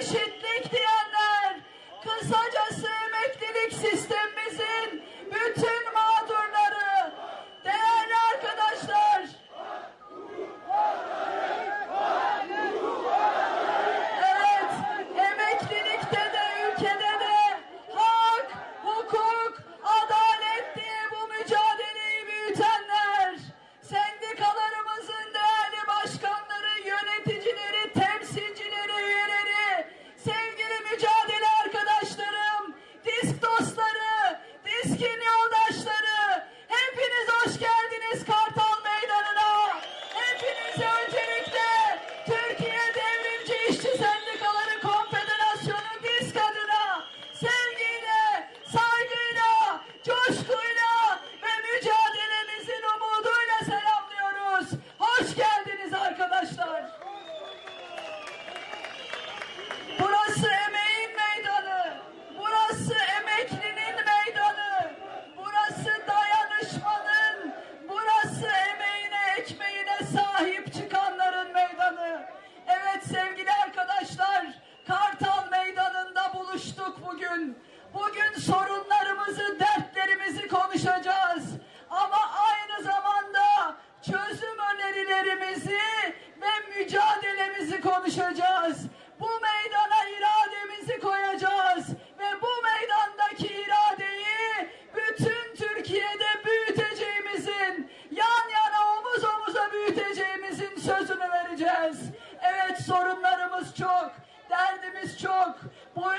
eşitlik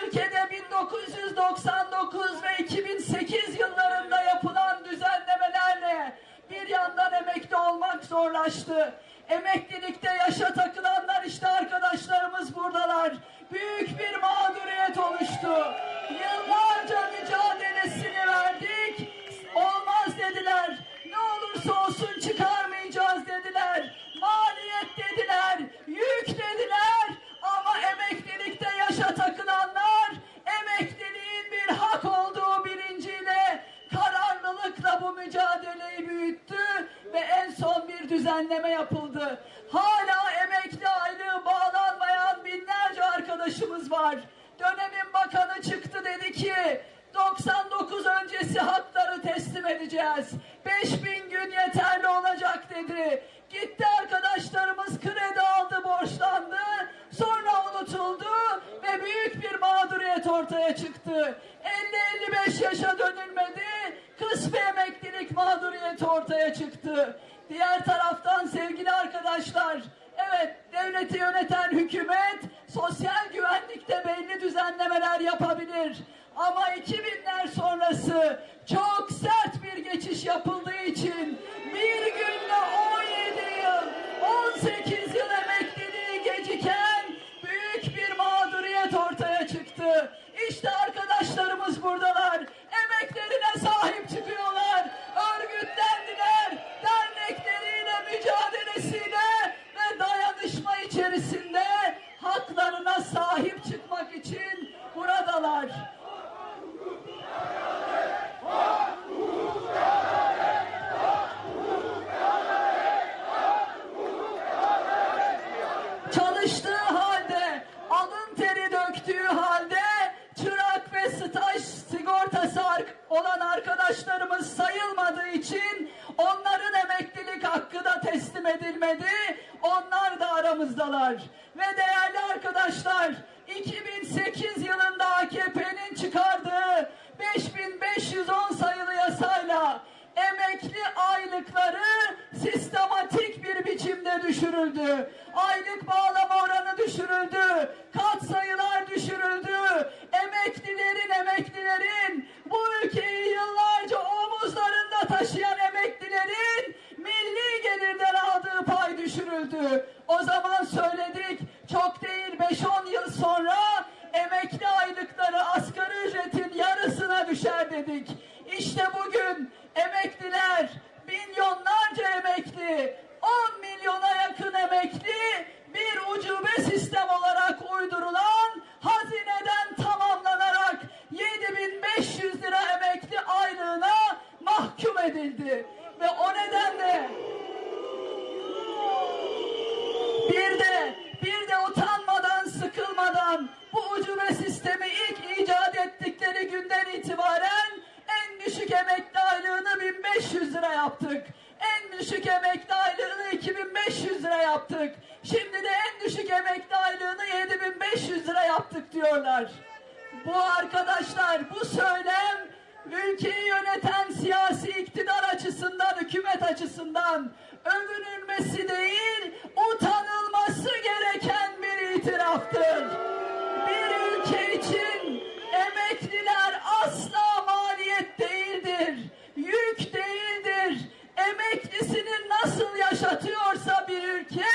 ülkede 1999 ve 2008 yıllarında yapılan düzenlemelerle bir yandan emekli olmak zorlaştı. Emeklilikte yaşa takılanlar işte arkadaşlarımız buradalar. Büyük bir mağduriyet oluştu. Yıllarca mücadelesini verdik. Olmaz dediler. Ne olursa olsun çıkarmayacağız dediler. Maliyet dediler. Yük dediler. Ama emeklilikte yaşa takılanlar emekliliğin bir hak olduğu bilinciyle kararlılıkla bu mücadeleyi büyüttü ve en son bir düzenleme yapıldı. Hala emekli aylığı bağlanmayan binlerce arkadaşımız var. Dönemin bakanı çıktı dedi ki 99 öncesi hakları teslim edeceğiz. 5000 gün yeterli olacak dedi. Gitti arkadaşlarımız kredi aldı, borçlandı. Sonra unutuldu ve büyük bir mağduriyet ortaya çıktı. 50-55 yaşa dönülmedi. Kısmi emeklilik mağduriyeti ortaya çıktı. Diğer taraftan sevgili arkadaşlar, evet devleti yöneten hükümet sosyal güvenlikte belli düzenlemeler yapabilir. Ama 2000'ler sonrası çok sert bir geçiş yapıldığı için bir günde arkadaşlarımız buradalar. Emeklerine sahip çıkıyorlar. Örgütlendiler. Dernekleriyle, mücadelesiyle ve dayanışma içerisinde haklarına sahip çıkmak için buradalar. Çalıştığı halde, alın teri döktüğü halde çırak ve staj sigortası ar- olan arkadaşlarımız sayılmadığı için onların emeklilik hakkı da teslim edilmedi. Onlar da aramızdalar. Ve değerli arkadaşlar 2008 yılında AKP'nin çıkardığı 5510 sayılı yasayla emekli aylıkları sistematik bir biçimde düşürüldü. Aylık bağlama oranı düşürüldü. Kat sayılar düşürüldü. Emeklilerin emeklilerin bu ülkeyi yıllarca omuzlarında taşıyan emeklilerin milli gelirden aldığı pay düşürüldü. O zaman söyledik çok değil 5-10 yıl sonra emekli aylıkları asgari ücretin yarısına düşer dedik. İşte bugün emekliler, milyonlarca emekli, 10 milyona yakın emekli bir ucube sistem olarak uydurulan hazineden tamamlanarak 7500 lira emekli aylığına mahkum edildi. Ve o nedenle bir de bir de utanmadan sıkılmadan bu yaptık diyorlar. Bu arkadaşlar bu söylem ülkeyi yöneten siyasi iktidar açısından, hükümet açısından övünülmesi değil, utanılması gereken bir itiraftır. Bir ülke için emekliler asla maliyet değildir, yük değildir. Emeklisini nasıl yaşatıyorsa bir ülke,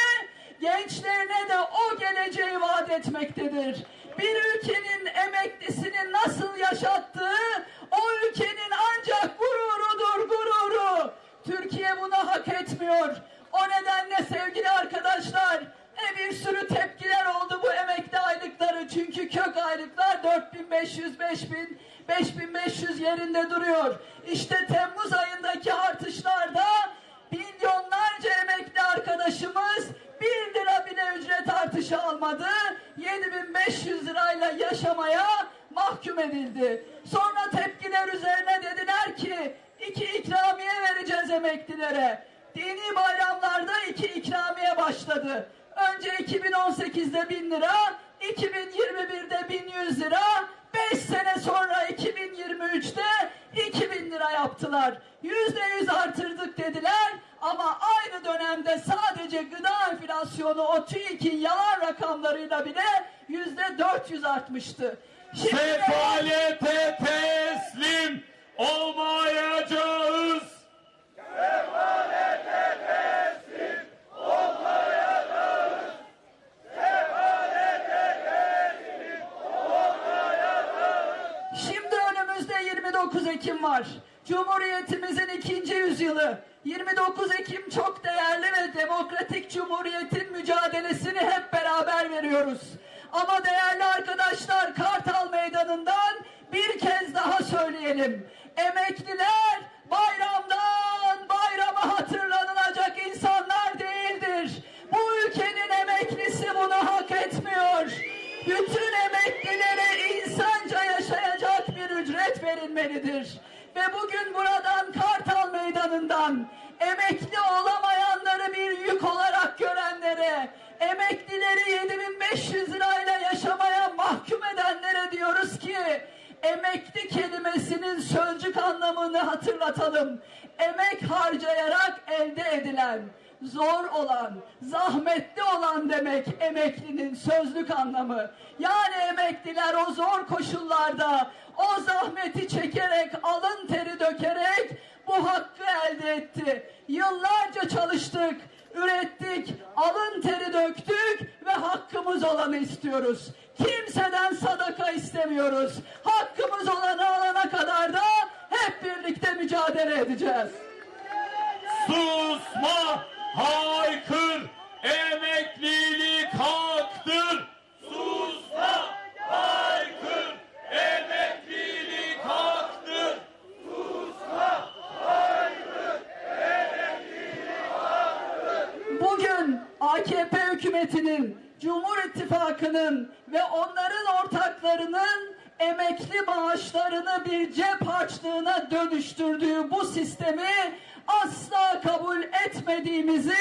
gençlerine de o geleceği vaat etmektedir. Bir ülkenin emeklisini nasıl yaşattığı, o ülkenin ancak gururudur, gururu. Türkiye bunu hak etmiyor. O nedenle sevgili arkadaşlar, e bir sürü tepkiler oldu bu emekli aylıkları. Çünkü kök aylıklar 4500, 5000, 5500 yerinde duruyor. İşte Temmuz ayındaki artışlarda milyonlarca emekli arkadaşımız 1 lira bile ücret artışı almadı. 7500 lirayla yaşamaya mahkum edildi. Sonra tepkiler üzerine dediler ki iki ikramiye vereceğiz emeklilere. Dini bayramlarda iki ikramiye başladı. Önce 2018'de 1000 lira, 2021'de 1100 lira, 5 sene sonra 2023'te 2000 lira yaptılar. %100 artırdık dediler ama aynı dönemde sadece gıda enflasyonu o TÜİK'in yalan rakamlarıyla bile %400 artmıştı. Şimdi de- Sefalete teslim olmayacağız. Şimdi önümüzde 29 Ekim var. Cumhuriyetimizin ikinci yüzyılı. 29 Ekim çok değerli ve demokratik cumhuriyetin mücadelesini hep beraber veriyoruz. Ama değerli arkadaşlar Kartal Meydanı'ndan bir kez daha söyleyelim. Emekliler bayramdan bayrama hatırlanılacak insanlar değildir. Bu ülkenin emeklisi bunu hak etmiyor. Bütün emeklilere insanca yaşayacak bir ücret verilmelidir. Ve bugün buradan Kartal Meydanı'ndan emekli olamayanları bir yük olarak görenlere, emeklileri 7500 lirayla emekli kelimesinin sözcük anlamını hatırlatalım. Emek harcayarak elde edilen, zor olan, zahmetli olan demek emeklinin sözlük anlamı. Yani emekliler o zor koşullarda, o zahmeti çekerek, alın teri dökerek bu hakkı elde etti. Yıllarca çalıştık, ürettik, alın teri döktük ve hakkımız olanı istiyoruz. Kimseden sadaka istemiyoruz. Hakkımız olanı alana kadar da hep birlikte mücadele edeceğiz. Susma, haykır, emeklilik haktır. Susma, haykır, emeklilik haktır. Bugün AKP hükümetinin, Cumhur İttifakı'nın ve onların ortaklarının emekli maaşlarını bir cep harçlığına dönüştürdüğü bu sistemi asla kabul etmediğimizi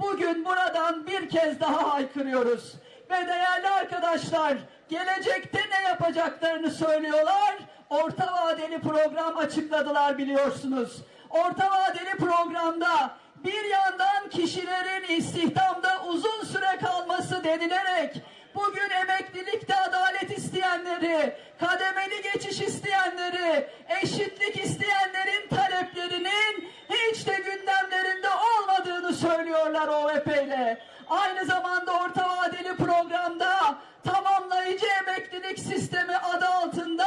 bugün buradan bir kez daha haykırıyoruz. Ve değerli arkadaşlar, gelecekte ne yapacaklarını söylüyorlar. Orta vadeli program açıkladılar biliyorsunuz. Orta vadeli programda bir yandan kişilerin istihdamda uzun süre kalması denilerek bugün emeklilikte adalet isteyenleri, kademeli geçiş isteyenleri, eşitlik isteyenlerin taleplerinin hiç de gündemlerinde olmadığını söylüyorlar OVP ile. Aynı zamanda orta vadeli programda tamamlayıcı emeklilik sistemi adı altında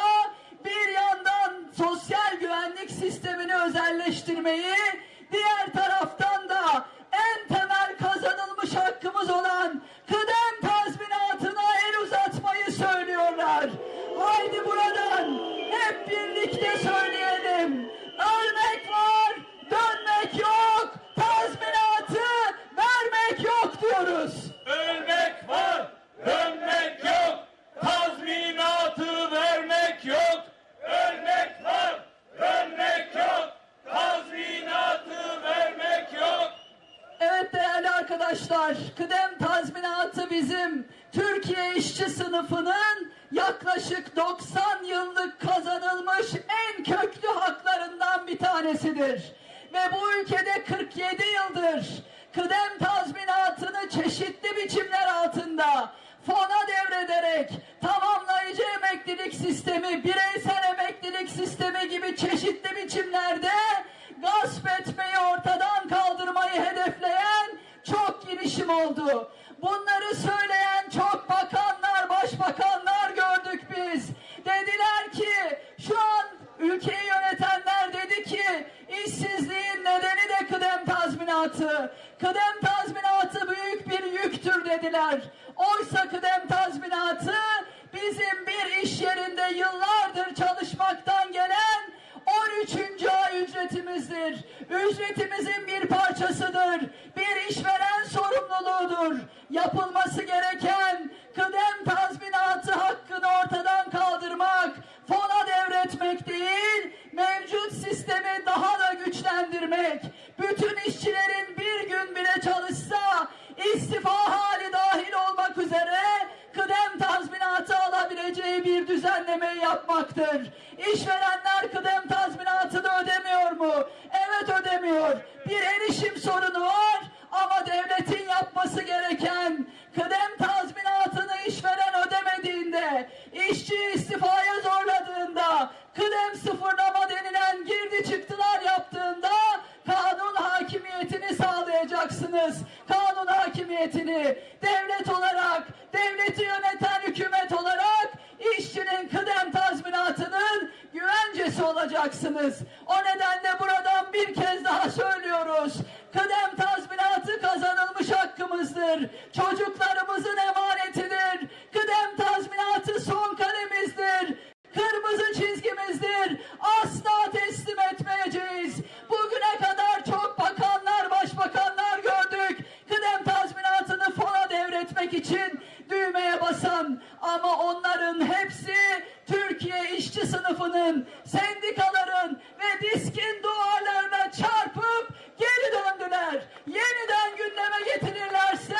bir yandan sosyal güvenlik sistemini özelleştirmeyi, diğer taraftan da en temel kazanılmış hakkımız olan kıdem tazminatına el uzatmayı söylüyorlar. Haydi buradan hep birlikte söyleyelim. Ölmek var, dönmek yok, tazminatı vermek yok diyoruz. Ölmek var, dönmek yok. Tazminatı vermek yok. Ölmek var, dönmek yok. Tazminatı vermek yok. Evet değerli arkadaşlar, kıdem tazminatı bizim Türkiye işçi sınıfı sınıfının yaklaşık 90 yıllık kazanılmış en köklü haklarından bir tanesidir. Ve bu ülkede 47 yıldır kıdem tazminatını çeşitli biçimler altında fona devrederek tamamlayıcı emeklilik sistemi, bireysel emeklilik sistemi gibi çeşitli biçimlerde gasp etmeyi ortadan hedefleyen girişim oldu. Bunları söyleyen çok bakanlar, başbakanlar gördük biz. Dediler ki şu an ülkeyi yönetenler dedi ki işsizliğin nedeni de kıdem tazminatı. Kıdem tazminatı büyük bir yüktür dediler. Oysa kıdem tazminatı bizim bir iş yerinde yıllardır çalışmaktan gelen 13. ay ücretimizdir. Ücretimizin bir parçasıdır. Bir işveren sorumluluğudur. Yapılması gereken kıdem tazminatı hakkını ortadan kaldırmak, fona devretmek değil, mevcut sistemi daha da güçlendirmek. Bütün işçilerin bir gün bile çalışsa, istifa hali dahil olmak üzere kıdem tazminatı alabileceği bir düzenlemeyi yapmaktır. İşverenler kıdem tazminatını ödemiyor mu? Evet ödemiyor. Bir erişim sorunu var ama devletin yapması gereken kıdem tazminatını işveren ödemediğinde, işçi istifaya zorladığında, kıdem sıfırlama denilen girdi çıktılar yaptığında kanun hakimiyetini sağlayacaksınız. Kanun hakimiyetini devlet olarak, devleti yöneten hükümet olarak işçinin kıdem tazminatının güvencesi olacaksınız. O nedenle buradan bir kez daha söylüyoruz. Kıdem tazminatı kazanılmış hakkımızdır. Çocuklarımızın emanetidir. Kıdem tazminatı son kalemizdir. Kırmızı çizgimizdir. Asla teslim etmeyeceğiz. Bugüne kadar çok bakanlar, başbakanlar gördük. Kıdem tazminatını fona devretmek için düğmeye basan ama onların hepsi Türkiye işçi sınıfının, sendikaların ve diskin duvarlarına çarpıp geri döndüler. Yeniden gündeme getirirlerse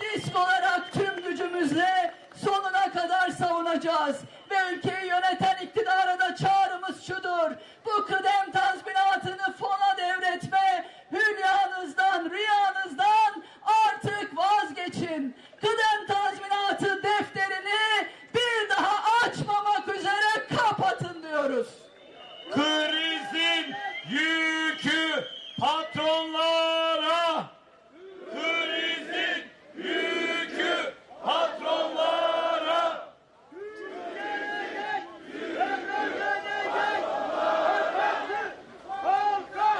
disk olarak tüm gücümüzle sonuna kadar savunacağız. Ve ülkeyi yöneten iktidara da çağrımız şudur. Bu kıdem tazminatını fona devretme hülyanızdan, rüyanızdan artık vazgeçin. Kıdem tazminatı defterini bir daha açmamak üzere kapatın diyoruz. Krizin yükü patronlara. Krizin yükü patronlara.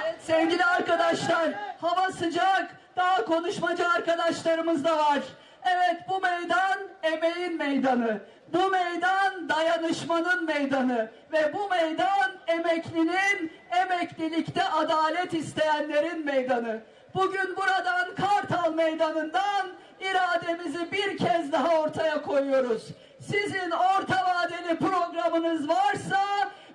Evet, sevgili arkadaşlar, hava sıcak, daha konuşmacı arkadaşlarımız da var. Evet, bu meydan emeğin meydanı. Bu meydan dayanışmanın meydanı. Ve bu meydan emeklinin, emeklilikte adalet isteyenlerin meydanı. Bugün buradan Kartal Meydanı'ndan irademizi bir kez daha ortaya koyuyoruz. Sizin orta vadeli programınız varsa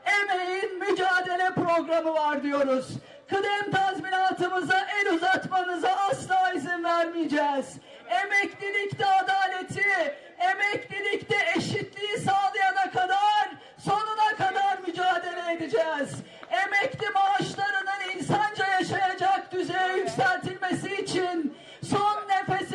emeğin mücadele programı var diyoruz. Kıdem tazminatımıza el uzatmanıza asla izin vermeyeceğiz. Emeklilikte adaleti, emeklilikte eşitliği sağlayana kadar sonuna kadar mücadele edeceğiz. Emekli maaşlarının insanca yaşayacak düzeye yükseltilmesi için son nefesimize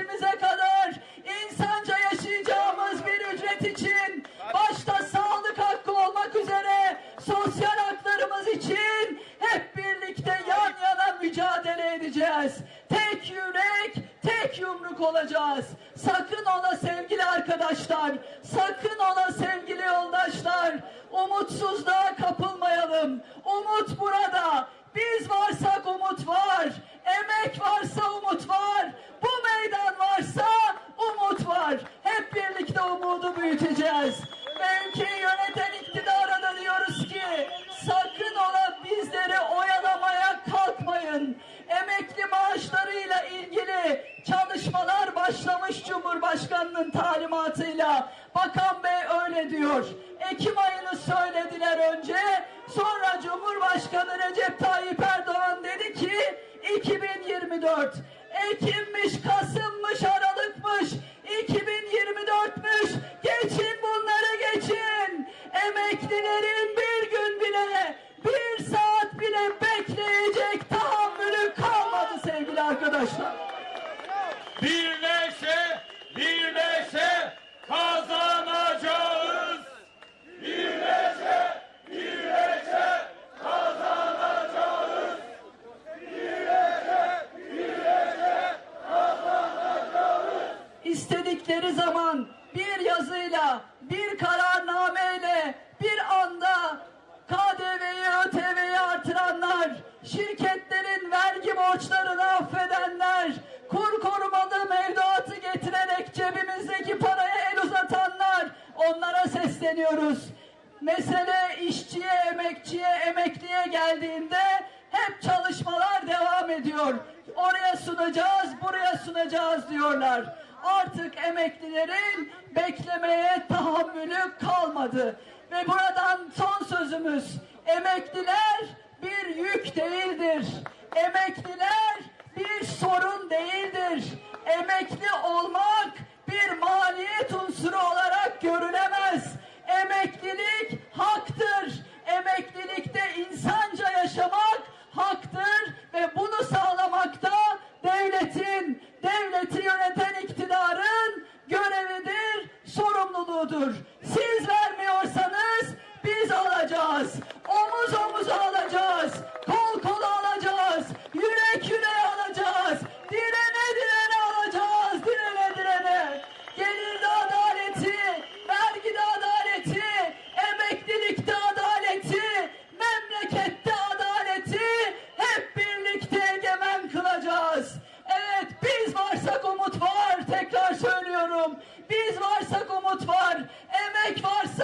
yapıyor. Ekim ayını söylediler önce. Sonra Cumhurbaşkanı Recep Tayyip Erdoğan dedi ki 2024 Ekimmiş, Kasımmış, Aralıkmış, 2024'müş. Geçin bunları geçin. Emeklilerin bir gün bile, bir saat bile bekleyecek tahammülü kalmadı sevgili arkadaşlar. ediyoruz. Mesele işçiye, emekçiye, emekliye geldiğinde hep çalışmalar devam ediyor. Oraya sunacağız, buraya sunacağız diyorlar. Artık emeklilerin beklemeye tahammülü kalmadı. Ve buradan son sözümüz. Emekliler bir yük değildir. Emekliler bir sorun değildir. Emekli olmak bir maliyet unsuru olarak görülemez emeklilik haktır. tekrar söylüyorum. Biz varsak umut var, emek varsa